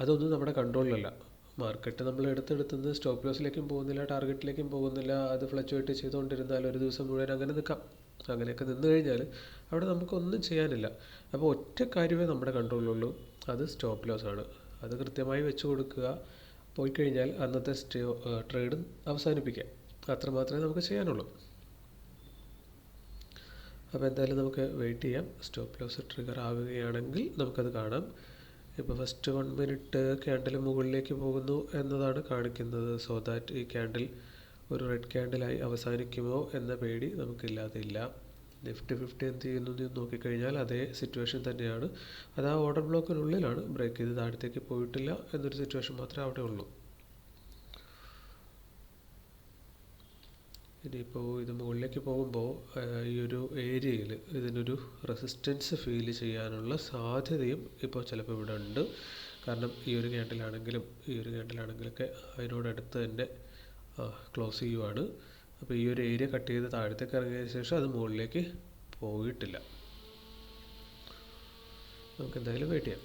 Speaker 1: അതൊന്നും നമ്മുടെ കൺട്രോളിലല്ല മാർക്കറ്റ് നമ്മൾ എടുത്തെടുത്തുനിന്ന് സ്റ്റോപ്പ് ലോസിലേക്കും പോകുന്നില്ല ടാർഗറ്റിലേക്കും പോകുന്നില്ല. അത് ഫ്ലക്ച്വേറ്റ് ചെയ്തുകൊണ്ടിരുന്നാൽ ഒരു ദിവസം മുഴുവൻ അങ്ങനെ നിൽക്കാം. അങ്ങനെയൊക്കെ നിന്ന് കഴിഞ്ഞാൽ അവിടെ നമുക്കൊന്നും ചെയ്യാനില്ല. അപ്പോൾ ഒറ്റ കാര്യമേ നമ്മുടെ കൺട്രോളിലുള്ളൂ അത് സ്റ്റോപ്പ് ലോസ് ആണ്. അത് കൃത്യമായി വെച്ച് കൊടുക്കുക. പോയി കഴിഞ്ഞാൽ അന്നത്തെ സ്റ്റോ ട്രേഡ് അവസാനിപ്പിക്കാം. അത്രമാത്രമേ നമുക്ക് ചെയ്യാനുള്ളൂ. അപ്പോൾ എന്തായാലും നമുക്ക് വെയിറ്റ് ചെയ്യാം. സ്റ്റോപ്പ് ലോസ് ട്രിഗർ ആവുകയാണെങ്കിൽ നമുക്കത് കാണാം. ഇപ്പോൾ ഫസ്റ്റ് വൺ മിനിറ്റ് ക്യാൻഡിൽ മുകളിലേക്ക് പോകുന്നു എന്നതാണ് കാണിക്കുന്നത്. സോ ദാറ്റ് ഈ ക്യാൻഡിൽ ഒരു റെഡ് ക്യാൻഡിലായി അവസാനിക്കുമോ എന്ന പേടി നമുക്കില്ലാതില്ല നിഫ്റ്റി ഫിഫ്റ്റി എന്ത് ചെയ്യുന്നു എന്ന് നോക്കിക്കഴിഞ്ഞാൽ അതേ സിറ്റുവേഷൻ തന്നെയാണ്. അത് ആ ഓർഡർ ബ്ലോക്കിനുള്ളിലാണ് ബ്രേക്ക് ചെയ്ത് താഴത്തേക്ക് പോയിട്ടില്ല എന്നൊരു സിറ്റുവേഷൻ മാത്രമേ അവിടെ ഉള്ളൂ. ഇനിയിപ്പോൾ ഇത് മുകളിലേക്ക് പോകുമ്പോൾ ഈ ഒരു ഏരിയയിൽ ഇതിനൊരു റെസിസ്റ്റൻസ് ഫീൽ ചെയ്യാനുള്ള സാധ്യതയും ഇപ്പോൾ ചിലപ്പോൾ ഇവിടെ ഉണ്ട്. കാരണം ഈ ഒരു ക്യാൻഡിലാണെങ്കിലും ഈ ഒരു ക്യാൻഡിലാണെങ്കിലൊക്കെ അതിനോടടുത്ത് തന്നെ ക്ലോസ് ചെയ്യുവാണ്. അപ്പോൾ ഈ ഒരു ഏരിയ കട്ട് ചെയ്ത് താഴത്തേക്ക് ഇറങ്ങിയതിന് ശേഷം അത് മുകളിലേക്ക് പോയിട്ടില്ല. നമുക്ക് എന്തായാലും വെയിറ്റ് ചെയ്യാം.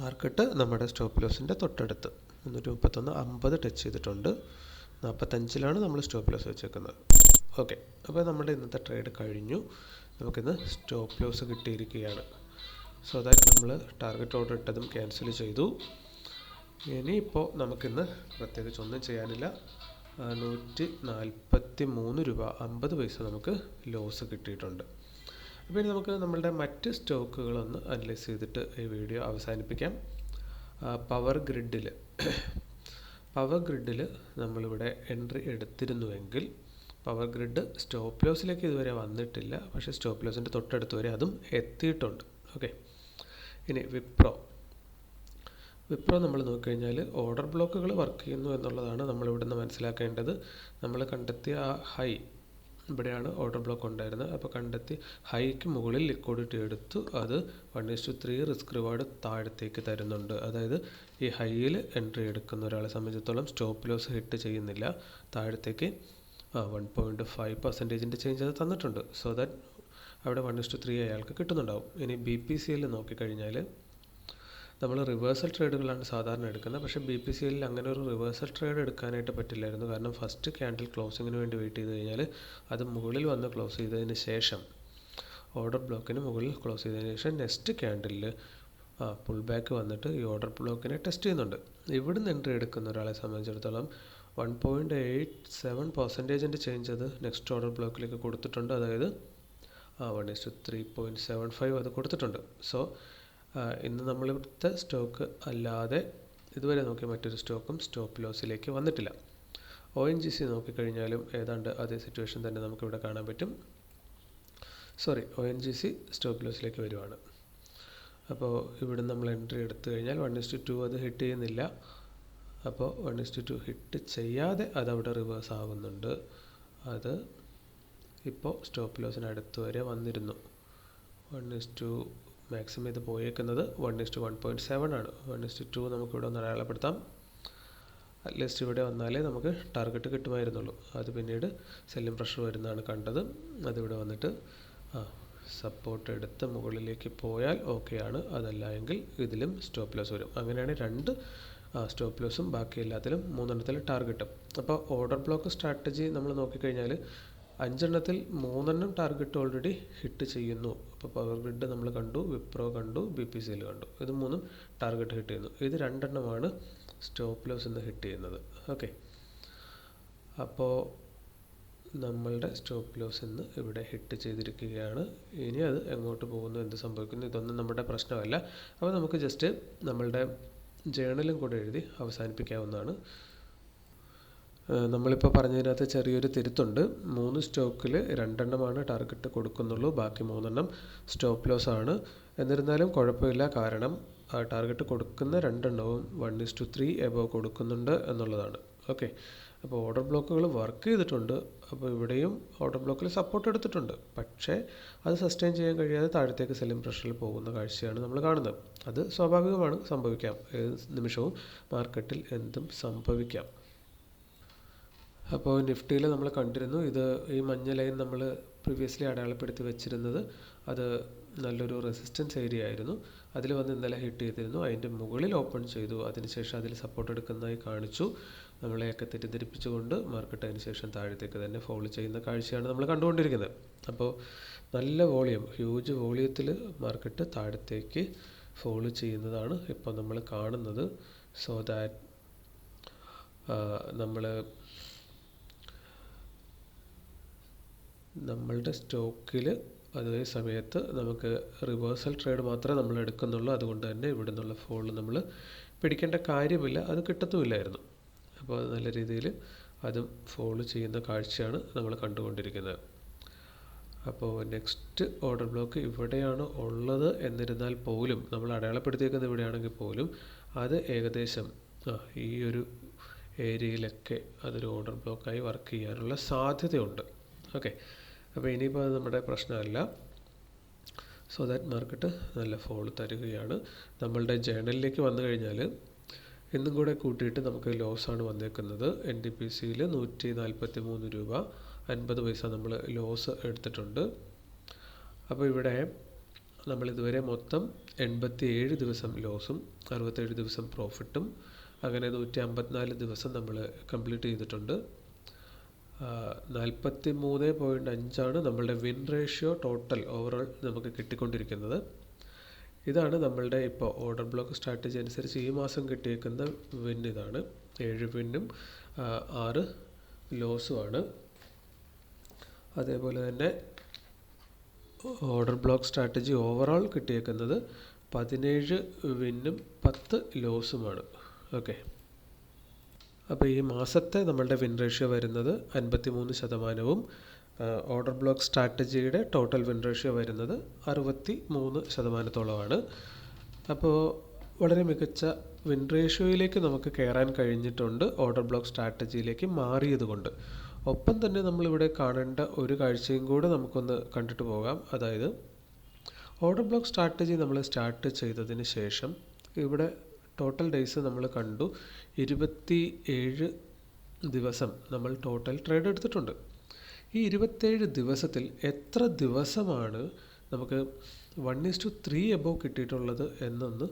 Speaker 1: മാർക്കറ്റ് നമ്മുടെ സ്റ്റോപ്പ് ലോസിന്റെ തൊട്ടടുത്ത്. മുന്നൂറ്റി മുപ്പത്തൊന്ന് അമ്പത് ടച്ച് ചെയ്തിട്ടുണ്ട്. നാൽപ്പത്തഞ്ചിലാണ് നമ്മൾ സ്റ്റോപ്പ് ലോസ് വെച്ചേക്കുന്നത്. ഓക്കെ അപ്പോൾ നമ്മുടെ ഇന്നത്തെ ട്രേഡ് കഴിഞ്ഞു. നമുക്കിന്ന് സ്റ്റോപ്പ് ലോസ് കിട്ടിയിരിക്കുകയാണ്. സോ ദാറ്റ് നമ്മൾ ടാർഗറ്റ് ഓർഡർ ഇട്ടതും ക്യാൻസൽ ചെയ്തു. ഇനിയിപ്പോൾ നമുക്കിന്ന് പ്രത്യേകിച്ച് ഒന്നും ചെയ്യാനില്ല. നൂറ്റി നാൽപ്പത്തി മൂന്ന് രൂപ അമ്പത് പൈസ നമുക്ക് ലോസ് കിട്ടിയിട്ടുണ്ട്. അപ്പോൾ ഇനി നമുക്ക് നമ്മളുടെ മറ്റ് സ്റ്റോക്കുകളൊന്ന് അനലൈസ് ചെയ്തിട്ട് ഈ വീഡിയോ അവസാനിപ്പിക്കാം. പവർ ഗ്രിഡിൽ പവർ ഗ്രിഡിൽ നമ്മളിവിടെ എൻട്രി എടുത്തിരുന്നുവെങ്കിൽ പവർ ഗ്രിഡ് സ്റ്റോപ്പ് ലോസിലേക്ക് ഇതുവരെ വന്നിട്ടില്ല. പക്ഷേ സ്റ്റോപ്പ് ലോസിന്റെ തൊട്ടടുത്ത് വരെ അതും എത്തിയിട്ടുണ്ട്. ഓക്കെ. ഇനി വിപ്രോ. വിപ്രോ നമ്മൾ നോക്കിക്കഴിഞ്ഞാൽ ഓർഡർ ബ്ലോക്കുകൾ വർക്ക് ചെയ്യുന്നു എന്നുള്ളതാണ് നമ്മളിവിടുന്ന് മനസ്സിലാക്കേണ്ടത്. നമ്മൾ കണ്ടെത്തിയ ആ ഹൈ ഇവിടെയാണ് ഓർഡർ ബ്ലോക്ക് ഉണ്ടായിരുന്നത്. അപ്പോൾ കണ്ടെത്തി ഹൈക്ക് മുകളിൽ ലിക്വിഡിറ്റി എടുത്തു. അത് one is to three risk reward താഴത്തേക്ക് തരുന്നുണ്ട്. അതായത് ഈ ഹൈയിൽ എൻട്രി എടുക്കുന്ന ഒരാളെ സംബന്ധിച്ചിടത്തോളം സ്റ്റോപ്പ് ലോസ് ഹിറ്റ് ചെയ്യുന്നില്ല. താഴത്തേക്ക് വൺ പോയിന്റ് ഫൈവ് പെർസെന്റേജിന്റെ ചേഞ്ച് അത് തന്നിട്ടുണ്ട്. സോ ദാറ്റ് അവിടെ വൺ ഇസ് ടു ത്രീ അയാൾക്ക് കിട്ടുന്നുണ്ടാവും. ഇനി ബി പി സി എൽ നോക്കിക്കഴിഞ്ഞാൽ നമ്മൾ റിവേഴ്സൽ ട്രേഡുകളാണ് സാധാരണ എടുക്കുന്നത്. പക്ഷേ ബി പി സി എല്ലിൽ അങ്ങനെ ഒരു റിവേഴ്സൽ ട്രേഡ് എടുക്കാനായിട്ട് പറ്റില്ലായിരുന്നു. കാരണം ഫസ്റ്റ് ക്യാൻഡിൽ ക്ലോസിങ്ങിന് വേണ്ടി വെയിറ്റ് ചെയ്ത് കഴിഞ്ഞാൽ അത് മുകളിൽ വന്ന് ക്ലോസ് ചെയ്തതിന് ശേഷം ഓർഡർ ബ്ലോക്കിന് മുകളിൽ ക്ലോസ് ചെയ്തതിന് ശേഷം നെക്സ്റ്റ് ക്യാൻഡിലിൽ ആ പുൾ ബാക്ക് വന്നിട്ട് ഈ ഓർഡർ ബ്ലോക്കിനെ ടെസ്റ്റ് ചെയ്യുന്നുണ്ട്. ഇവിടുന്ന് എൻട്രി എടുക്കുന്ന ഒരാളെ സംബന്ധിച്ചിടത്തോളം വൺ പോയിന്റ് എയ്റ്റ് സെവൻ പെർസെന്റേജിന്റെ ചേഞ്ച് അത് നെക്സ്റ്റ് ഓർഡർ ബ്ലോക്കിലേക്ക് കൊടുത്തിട്ടുണ്ട്. അതായത് ആ one is to three point seven five അത് കൊടുത്തിട്ടുണ്ട്. സോ ഇന്ന് നമ്മൾ ഇവിടുത്തെ സ്റ്റോക്ക് അല്ലാതെ ഇതുവരെ നോക്കിയ മറ്റൊരു സ്റ്റോക്കും സ്റ്റോപ്പ് ലോസിലേക്ക് വന്നിട്ടില്ല. ഒ എൻ ജി സി നോക്കിക്കഴിഞ്ഞാലും ഏതാണ്ട് അതേ സിറ്റുവേഷൻ തന്നെ നമുക്കിവിടെ കാണാൻ പറ്റും. Sorry O N G C stop ലോസിലേക്ക് വരുവാണ്. അപ്പോൾ ഇവിടെ നമ്മൾ എൻട്രി എടുത്തു കഴിഞ്ഞാൽ വൺ ഇസ് ടു അത് ഹിറ്റ് ചെയ്യുന്നില്ല. അപ്പോൾ വൺ ഇസ് ടു ഹിറ്റ് ചെയ്യാതെ അതവിടെ റിവേഴ്സ് ആകുന്നുണ്ട് അത് ഇപ്പോൾ സ്റ്റോപ്പ് ലോസിന് അടുത്ത് വരെ വന്നിരുന്നു. വൺ ഇസ് ടു മാക്സിമം ഇത് പോയേക്കുന്നത് one is to one point seven ആണ്. വൺ ഇസ് ടു ടു നമുക്കിവിടെ ഒന്ന് അടയാളപ്പെടുത്താം. അറ്റ്ലീസ്റ്റ് ഇവിടെ വന്നാലേ നമുക്ക് ടാർഗറ്റ് കിട്ടുമായിരുന്നുള്ളൂ. അത് പിന്നീട് സെല്ലിംഗ് പ്രഷർ വരുന്നതാണ് കണ്ടത്. അതിവിടെ വന്നിട്ട് ആ സപ്പോർട്ട് എടുത്ത് മുകളിലേക്ക് പോയാൽ ഓക്കെയാണ് അതല്ല എങ്കിൽ ഇതിലും സ്റ്റോപ്പ് ലോസ് വരും. അങ്ങനെയാണ് രണ്ട് സ്റ്റോപ്പ് ലോസും ബാക്കി എല്ലാത്തിലും മൂന്നെണ്ണത്തിൽ ടാർഗറ്റും അപ്പോൾ ഓർഡർ ബ്ലോക്ക് സ്ട്രാറ്റജി നമ്മൾ നോക്കിക്കഴിഞ്ഞാൽ അഞ്ചെണ്ണത്തിൽ മൂന്നെണ്ണം ടാർഗറ്റ് ഓൾറെഡി ഹിറ്റ് ചെയ്യുന്നു. അപ്പോൾ പവർ ഗ്രിഡ് നമ്മൾ കണ്ടു വിപ്രോ കണ്ടു ബി പി സി എൽ കണ്ടു. ഇത് മൂന്നും ടാർഗറ്റ് ഹിറ്റ് ചെയ്യുന്നു. ഇത് രണ്ടെണ്ണമാണ് സ്റ്റോപ്പ് ലോസ് എന്ന് ഹിറ്റ് ചെയ്യുന്നത്. ഓക്കെ അപ്പോൾ നമ്മളുടെ സ്റ്റോപ്പ് ലോസ് എന്ന് ഇവിടെ ഹിറ്റ് ചെയ്തിരിക്കുകയാണ്. ഇനി അത് എങ്ങോട്ട് പോകുന്നു എന്ത് സംഭവിക്കുന്നു ഇതൊന്നും നമ്മുടെ പ്രശ്നമല്ല. അപ്പോൾ നമുക്ക് ജസ്റ്റ് നമ്മളുടെ ജേണലും കൂടെ എഴുതി അവസാനിപ്പിക്കാവുന്നതാണ്. നമ്മളിപ്പോൾ പറഞ്ഞതിനകത്ത് ചെറിയൊരു തിരുത്തുണ്ട്. മൂന്ന് സ്റ്റോക്കിൽ രണ്ടെണ്ണമാണ് ടാർഗറ്റ് കൊടുക്കുന്നുള്ളൂ. ബാക്കി മൂന്നെണ്ണം സ്റ്റോപ്പ് ലോസ് ആണ്. എന്നിരുന്നാലും കുഴപ്പമില്ല. കാരണം ടാർഗറ്റ് കൊടുക്കുന്ന രണ്ടെണ്ണവും one is to three above കൊടുക്കുന്നുണ്ട് എന്നുള്ളതാണ്. ഓക്കെ. അപ്പോൾ ഓർഡർ ബ്ലോക്കുകൾ വർക്ക് ചെയ്തിട്ടുണ്ട്. അപ്പോൾ ഇവിടെയും ഓർഡർ ബ്ലോക്കിൽ സപ്പോർട്ട് എടുത്തിട്ടുണ്ട്. പക്ഷേ അത് സസ്റ്റെയിൻ ചെയ്യാൻ കഴിയാതെ താഴത്തേക്ക് സെല്ലിംഗ് പ്രഷറിൽ പോകുന്ന കാഴ്ചയാണ് നമ്മൾ കാണുന്നത്. അത് സ്വാഭാവികമാണ് സംഭവിക്കാം. ഏത് നിമിഷവും മാർക്കറ്റിൽ എന്തും സംഭവിക്കാം. അപ്പോൾ നിഫ്റ്റിയിൽ നമ്മൾ കണ്ടിരുന്നു ഇത് ഈ മഞ്ഞ ലൈൻ നമ്മൾ പ്രീവിയസ്ലി അടയാളപ്പെടുത്തി വെച്ചിരുന്നത് അത് നല്ലൊരു റെസിസ്റ്റൻസ് ഏരിയ ആയിരുന്നു. അതിൽ വന്ന് ഇന്നലെ ഹിറ്റ് ചെയ്തിരുന്നു. അതിന്റെ മുകളിൽ ഓപ്പൺ ചെയ്തു. അതിനുശേഷം അതിൽ സപ്പോർട്ട് എടുക്കുന്നതായി കാണിച്ചു. നമ്മളെയൊക്കെ തെറ്റിദ്ധരിപ്പിച്ചുകൊണ്ട് മാർക്കറ്റ് അതിന് ശേഷം താഴത്തേക്ക് തന്നെ ഫോൾ ചെയ്യുന്ന കാഴ്ചയാണ് നമ്മൾ കണ്ടുകൊണ്ടിരിക്കുന്നത്. അപ്പോൾ നല്ല വോളിയം ഹ്യൂജ് വോളിയത്തിൽ മാർക്കറ്റ് താഴത്തേക്ക് ഫോൾ ചെയ്യുന്നതാണ് ഇപ്പോൾ നമ്മൾ കാണുന്നത്. സോ ദാറ്റ് നമ്മൾ നമ്മളുടെ സ്റ്റോക്കിൽ അതേ സമയത്ത് നമുക്ക് റിവേഴ്സൽ ട്രേഡ് മാത്രമേ നമ്മൾ എടുക്കുന്നുള്ളൂ. അതുകൊണ്ട് തന്നെ ഇവിടെ നിന്നുള്ള ഫോൾ നമ്മൾ പിടിക്കേണ്ട കാര്യമില്ല. അത് കിട്ടത്തുമില്ലായിരുന്നു. അപ്പോൾ നല്ല രീതിയിൽ അതും ഫോൾ ചെയ്യുന്ന കാഴ്ചയാണ് നമ്മൾ കണ്ടുകൊണ്ടിരിക്കുന്നത്. അപ്പോൾ നെക്സ്റ്റ് ഓർഡർ ബ്ലോക്ക് ഇവിടെയാണ് ഉള്ളത്. എന്നിരുന്നാൽ പോലും നമ്മൾ അടയാളപ്പെടുത്തിയേക്കുന്നത് ഇവിടെയാണെങ്കിൽ പോലും അത് ഏകദേശം ഈ ഒരു ഏരിയയിലൊക്കെ അതൊരു ഓർഡർ ബ്ലോക്കായി വർക്ക് ചെയ്യാനുള്ള സാധ്യതയുണ്ട്. ഓക്കെ. അപ്പോൾ ഇനിയിപ്പോൾ അത് നമ്മുടെ പ്രശ്നമല്ല. സോ ദാറ്റ് മാർക്കറ്റ് നല്ല ഫോൾ തരികയാണ്. നമ്മളുടെ ജേണലിലേക്ക് വന്നു കഴിഞ്ഞാൽ ഇന്നും കൂടെ കൂട്ടിയിട്ട് നമുക്ക് ലോസാണ് വന്നേക്കുന്നത്. എൻ ഡി പി സിയിൽ നൂറ്റി നാൽപ്പത്തി മൂന്ന് രൂപ അൻപത് പൈസ നമ്മൾ ലോസ് എടുത്തിട്ടുണ്ട്. അപ്പോൾ ഇവിടെ നമ്മൾ ഇതുവരെ മൊത്തം എൺപത്തി ഏഴ് ദിവസം ലോസും അറുപത്തേഴ് ദിവസം പ്രോഫിറ്റും അങ്ങനെ നൂറ്റി അമ്പത്തിനാല് ദിവസം നമ്മൾ കംപ്ലീറ്റ് ചെയ്തിട്ടുണ്ട്. നാൽപ്പത്തി മൂന്ന് പോയിന്റ് അഞ്ചാണ് നമ്മളുടെ വിൻ റേഷ്യോ ടോട്ടൽ ഓവറോൾ നമുക്ക് കിട്ടിക്കൊണ്ടിരിക്കുന്നത്. ഇതാണ് നമ്മളുടെ ഇപ്പോൾ ഓർഡർ ബ്ലോക്ക് സ്ട്രാറ്റജി അനുസരിച്ച് ഈ മാസം കിട്ടിയേക്കുന്ന വിൻ ഇതാണ്. ഏഴ് വിന്നും ആറ് ലോസുമാണ് അതേപോലെ തന്നെ ഓർഡർ ബ്ലോക്ക് സ്ട്രാറ്റജി ഓവറോൾ കിട്ടിയേക്കുന്നത് പതിനേഴ് വിന്നും പത്ത് ലോസുമാണ് ഓക്കെ അപ്പോൾ ഈ മാസത്തെ നമ്മളുടെ വിൻ റേഷ്യോ വരുന്നത് അൻപത്തി മൂന്ന് ശതമാനവും ഓർഡർ ബ്ലോക്ക് സ്ട്രാറ്റജിയുടെ ടോട്ടൽ വിൻ റേഷ്യോ വരുന്നത് അറുപത്തി മൂന്ന് ശതമാനത്തോളമാണ്. അപ്പോൾ വളരെ മികച്ച വിൻ റേഷ്യോയിലേക്ക് നമുക്ക് കയറാൻ കഴിഞ്ഞിട്ടുണ്ട് ഓർഡർ ബ്ലോക്ക് സ്ട്രാറ്റജിയിലേക്ക് മാറിയതുകൊണ്ട്. ഒപ്പം തന്നെ നമ്മളിവിടെ കാണേണ്ട ഒരു കാഴ്ചയും കൂടെ നമുക്കൊന്ന് കണ്ടിട്ട് പോകാം. അതായത് ഓർഡർ ബ്ലോക്ക് സ്ട്രാറ്റജി നമ്മൾ സ്റ്റാർട്ട് ചെയ്തതിന് ശേഷം ഇവിടെ ടോട്ടൽ ഡേയ്സ് നമ്മൾ കണ്ടു. ഇരുപത്തി ഏഴ് ദിവസം നമ്മൾ ടോട്ടൽ ട്രേഡ് എടുത്തിട്ടുണ്ട്. ഈ ഇരുപത്തേഴ് ദിവസത്തിൽ എത്ര ദിവസമാണ് നമുക്ക് one is to three above കിട്ടിയിട്ടുള്ളത് എന്നൊന്ന്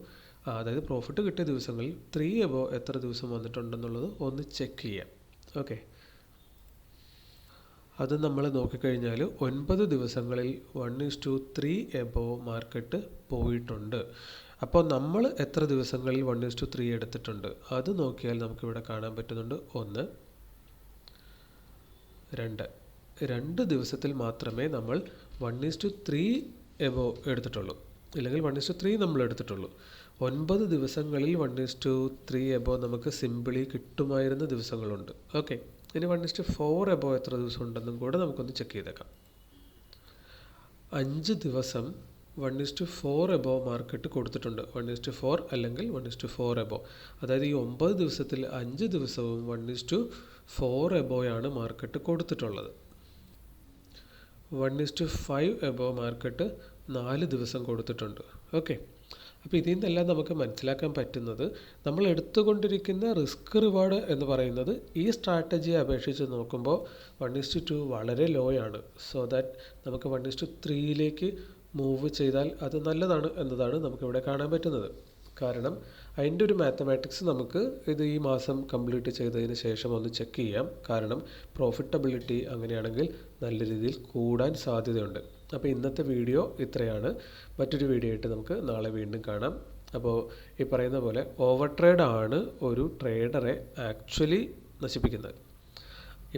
Speaker 1: അതായത് പ്രോഫിറ്റ് കിട്ടിയ ദിവസങ്ങളിൽ ത്രീ എബോ എത്ര ദിവസം വന്നിട്ടുണ്ടെന്നുള്ളത് ഒന്ന് ചെക്ക് ചെയ്യാം. ഓക്കെ അത് നമ്മൾ നോക്കിക്കഴിഞ്ഞാൽ ഒൻപത് ദിവസങ്ങളിൽ one is to three above market പോയിട്ടുണ്ട്. അപ്പോൾ നമ്മൾ എത്ര ദിവസങ്ങളിൽ വൺ ഈസ് ടു ത്രീ എടുത്തിട്ടുണ്ട്? അത് നോക്കിയാൽ നമുക്കിവിടെ കാണാൻ പറ്റുന്നുണ്ട് ഒന്ന് രണ്ട്. രണ്ട് ദിവസത്തിൽ മാത്രമേ നമ്മൾ one is to three above എടുത്തിട്ടുള്ളൂ. ഇല്ലെങ്കിൽ വൺ ഈസ് ടു ത്രീ നമ്മൾ എടുത്തിട്ടുള്ളൂ. ഒൻപത് ദിവസങ്ങളിൽ one is to three above നമുക്ക് സിമ്പിളി കിട്ടുമായിരുന്ന ദിവസങ്ങളുണ്ട്. ഓക്കെ ഇനി one is to four above എത്ര ദിവസം ഉണ്ടെന്നും കൂടെ നമുക്കൊന്ന് ചെക്ക് ചെയ്തേക്കാം. അഞ്ച് ദിവസം one is to four above market കൊടുത്തിട്ടുണ്ട്. വൺ ഇസ് ടു ഫോർ അല്ലെങ്കിൽ one is to four above അതായത് ഈ ഒമ്പത് ദിവസത്തിൽ അഞ്ച് ദിവസവും വൺ ഇസ് ടു ഫോർ എബോയാണ് മാർക്കറ്റ് കൊടുത്തിട്ടുള്ളത്. One is to five above market നാല് ദിവസം കൊടുത്തിട്ടുണ്ട്. ഓക്കെ അപ്പോൾ ഇതിൽ നിന്നെല്ലാം നമുക്ക് മനസ്സിലാക്കാൻ പറ്റുന്നത് നമ്മൾ എടുത്തുകൊണ്ടിരിക്കുന്ന റിസ്ക് റിവാർഡ് എന്ന് പറയുന്നത് ഈ സ്ട്രാറ്റജിയെ അപേക്ഷിച്ച് നോക്കുമ്പോൾ വൺ ഇസ് ടു വളരെ ലോ ആണ്. സോ ദാറ്റ് നമുക്ക് വൺ ഇസ് ടു ത്രീയിലേക്ക് മൂവ് ചെയ്താൽ അത് നല്ലതാണ് എന്നതാണ് നമുക്കിവിടെ കാണാൻ പറ്റുന്നത്. കാരണം അതിന്റെ ഒരു മാത്തമാറ്റിക്സ് നമുക്ക് ഇത് ഈ മാസം കംപ്ലീറ്റ് ചെയ്തതിന് ശേഷം ഒന്ന് ചെക്ക് ചെയ്യാം. കാരണം പ്രോഫിറ്റബിലിറ്റി അങ്ങനെയാണെങ്കിൽ നല്ല രീതിയിൽ കൂടാൻ സാധ്യതയുണ്ട്. അപ്പോൾ ഇന്നത്തെ വീഡിയോ ഇത്രയാണ്. മറ്റൊരു വീഡിയോ ആയിട്ട് നമുക്ക് നാളെ വീണ്ടും കാണാം. അപ്പോൾ ഈ പറയുന്ന പോലെ ഓവർ ട്രേഡാണ് ഒരു ട്രേഡറെ ആക്ച്വലി നശിപ്പിക്കുന്നത്.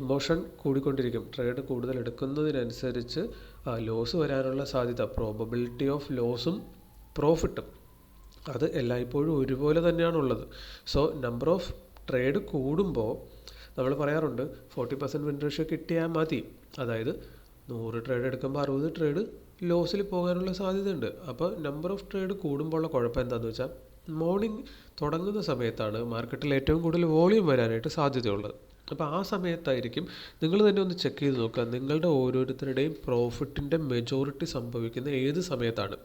Speaker 1: ഇമോഷൻ കൂടിക്കൊണ്ടിരിക്കും. ട്രേഡ് കൂടുതൽ എടുക്കുന്നതിനനുസരിച്ച് ലോസ് വരാനുള്ള സാധ്യത പ്രോബബിലിറ്റി ഓഫ് ലോസും പ്രോഫിറ്റും അത് എല്ലായ്പ്പോഴും ഒരുപോലെ തന്നെയാണുള്ളത് സോ നമ്പർ ഓഫ് ട്രേഡ് കൂടുമ്പോൾ നമ്മൾ പറയാറുണ്ട് ഫോർട്ടി പെർസെന്റ് വിൻ കിട്ടിയാൽ മതി. അതായത് നൂറ് ട്രേഡ് എടുക്കുമ്പോൾ അറുപത് ട്രേഡ് ലോസിൽ പോകാനുള്ള സാധ്യതയുണ്ട്. അപ്പോൾ നമ്പർ ഓഫ് ട്രേഡ് കൂടുമ്പോഴുള്ള കുഴപ്പം എന്താണെന്ന് വെച്ചാൽ മോർണിംഗ് തുടങ്ങുന്ന സമയത്താണ് മാർക്കറ്റിൽ ഏറ്റവും കൂടുതൽ വോളിയം വരാനായിട്ട് സാധ്യതയുള്ളത്. അപ്പോൾ ആ സമയത്തായിരിക്കും നിങ്ങൾ തന്നെ ഒന്ന് ചെക്ക് ചെയ്ത് നോക്കുക. നിങ്ങളുടെ ഓരോരുത്തരുടെയും പ്രോഫിറ്റിന്റെ മെജോറിറ്റി സംഭവിക്കുന്ന ഏത് സമയത്താണ്?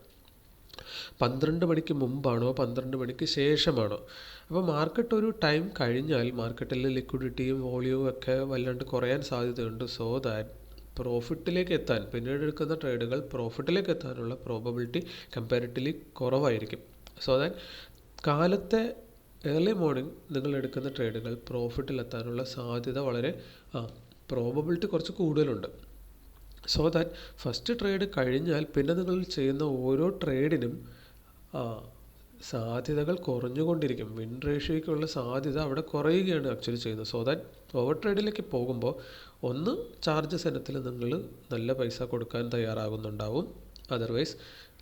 Speaker 1: പന്ത്രണ്ട് മണിക്ക് മുമ്പാണോ പന്ത്രണ്ട് മണിക്ക് ശേഷമാണോ? അപ്പോൾ മാർക്കറ്റ് ഒരു ടൈം കഴിഞ്ഞാൽ മാർക്കറ്റിലെ ലിക്വിഡിറ്റിയും വോളിയവും ഒക്കെ വല്ലാണ്ട് കുറയാൻ സാധ്യതയുണ്ട്. സോ ദാറ്റ് പ്രോഫിറ്റിലേക്ക് എത്താൻ പിന്നീട് എടുക്കുന്ന ട്രേഡുകൾ പ്രോഫിറ്റിലേക്ക് എത്താനുള്ള പ്രോബബിലിറ്റി കമ്പാരിറ്റീവ്ലി കുറവായിരിക്കും. സോ ദാറ്റ് കാലത്തെ ഏർലി മോർണിംഗ് നിങ്ങൾ എടുക്കുന്ന ട്രേഡുകൾ പ്രോഫിറ്റിലെത്താനുള്ള സാധ്യത വളരെ പ്രോബബിലിറ്റി കുറച്ച് കൂടുതലുണ്ട്. സോ ദാറ്റ് ഫസ്റ്റ് ട്രേഡ് കഴിഞ്ഞാൽ പിന്നെ നിങ്ങൾ ചെയ്യുന്ന ഓരോ ട്രേഡിനും സാധ്യതകൾ കുറഞ്ഞുകൊണ്ടിരിക്കും. വിൻ റേഷ്യോയ്ക്കുള്ള സാധ്യത അവിടെ കുറയുകയാണ് ആക്ച്വലി ചെയ്യുന്നത്. സോ ദാറ്റ് ഓവർ ട്രേഡിലേക്ക് പോകുമ്പോൾ ഒന്ന് ചാർജസ് ഇനത്തിൽ നിങ്ങൾ നല്ല പൈസ കൊടുക്കാൻ തയ്യാറാകുന്നുണ്ടാവും. അതർവൈസ്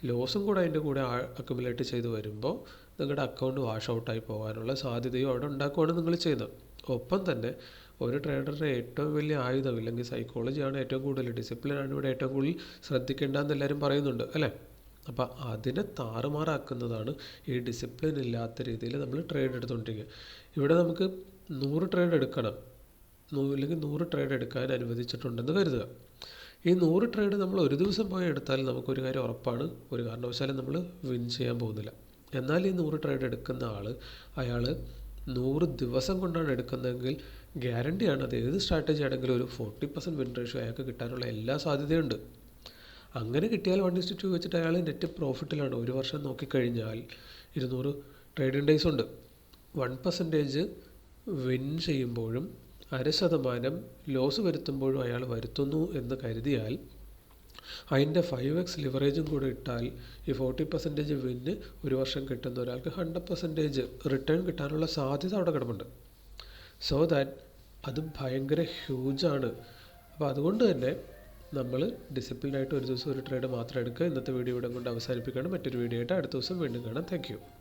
Speaker 1: ലോസും കൂടെ അതിന്റെ കൂടെ അക്യുമുലേറ്റ് ചെയ്ത് വരുമ്പോൾ നിങ്ങളുടെ അക്കൗണ്ട് വാഷ് ഔട്ടായി പോകാനുള്ള സാധ്യതയും അവിടെ ഉണ്ടാക്കുകയാണ് നിങ്ങൾ ചെയ്യുന്നത്. ഒപ്പം തന്നെ ഒരു ട്രേഡറുടെ ഏറ്റവും വലിയ ആയുധം ഇല്ലെങ്കിൽ സൈക്കോളജിയാണ് ഏറ്റവും കൂടുതൽ ഡിസിപ്ലിനാണ് ഇവിടെ ഏറ്റവും കൂടുതൽ ശ്രദ്ധിക്കേണ്ടതെന്ന് എല്ലാവരും പറയുന്നുണ്ട് അല്ലേ? അപ്പോൾ അതിനെ താറുമാറാക്കുന്നതാണ് ഈ ഡിസിപ്ലിൻ ഇല്ലാത്ത രീതിയിൽ നമ്മൾ ട്രേഡ് എടുത്തുകൊണ്ടിരിക്കുക. ഇവിടെ നമുക്ക് നൂറ് ട്രേഡ് എടുക്കണം. അല്ലെങ്കിൽ നൂറ് ട്രേഡ് എടുക്കാൻ അനുവദിച്ചിട്ടുണ്ടെന്ന് കരുതുക. ഈ നൂറ് ട്രേഡ് നമ്മൾ ഒരു ദിവസം പോയി എടുത്താൽ നമുക്കൊരു കാര്യം ഉറപ്പാണ്. ഒരു കാരണവശാലും നമ്മൾ വിൻ ചെയ്യാൻ പോകുന്നില്ല. എന്നാൽ ഈ നൂറ് ട്രേഡ് എടുക്കുന്ന ആൾ അയാൾ നൂറ് ദിവസം കൊണ്ടാണ് എടുക്കുന്നതെങ്കിൽ ഗ്യാരണ്ടിയാണ് അത് ഏത് സ്ട്രാറ്റജി ആണെങ്കിലും ഒരു ഫോർട്ടി പെർസെന്റ് വിൻ റേഷ്യോ അയാൾക്ക് കിട്ടാനുള്ള എല്ലാ സാധ്യതയുണ്ട്. അങ്ങനെ കിട്ടിയാൽ വൺ ഇസ്റ്റ് ടു വെച്ചിട്ട് അയാൾ നെറ്റ് പ്രോഫിറ്റിലാണ് ഒരു വർഷം നോക്കിക്കഴിഞ്ഞാൽ ഇരുന്നൂറ് ട്രേഡിംഗ് ഡേയ്സ് ഉണ്ട്. വൺ പെർസെന്റേജ് വിൻ ചെയ്യുമ്പോഴും അര ശതമാനം ലോസ് വരുത്തുമ്പോഴും അയാൾ വരുത്തുന്നു എന്ന് കരുതിയാൽ അതിന്റെ ഫൈവ് എക്സ് ലിവറേജും കൂടെ ഇട്ടാൽ ഈ ഫോർട്ടി പെർസെന്റേജ് വിന്ന് ഒരു വർഷം കിട്ടുന്ന ഒരാൾക്ക് ഹൺഡ്രഡ് പെർസെന്റേജ് റിട്ടേൺ കിട്ടാനുള്ള സാധ്യത അവിടെ കിടപ്പുണ്ട്. സോ ദാറ്റ് അത് ഭയങ്കര ഹ്യൂജാണ് അപ്പോൾ അതുകൊണ്ട് തന്നെ നമ്മൾ ഡിസിപ്ലിനായിട്ട് ഒരു ദിവസം ഒരു ട്രേഡ് മാത്രം എടുക്കുക. ഇന്നത്തെ വീഡിയോ ഇവിടെ കൊണ്ട് അവസാനിപ്പിക്കുകയാണ്. മറ്റൊരു വീഡിയോ ആയിട്ട് അടുത്ത ദിവസം വീണ്ടും കാണാം. താങ്ക്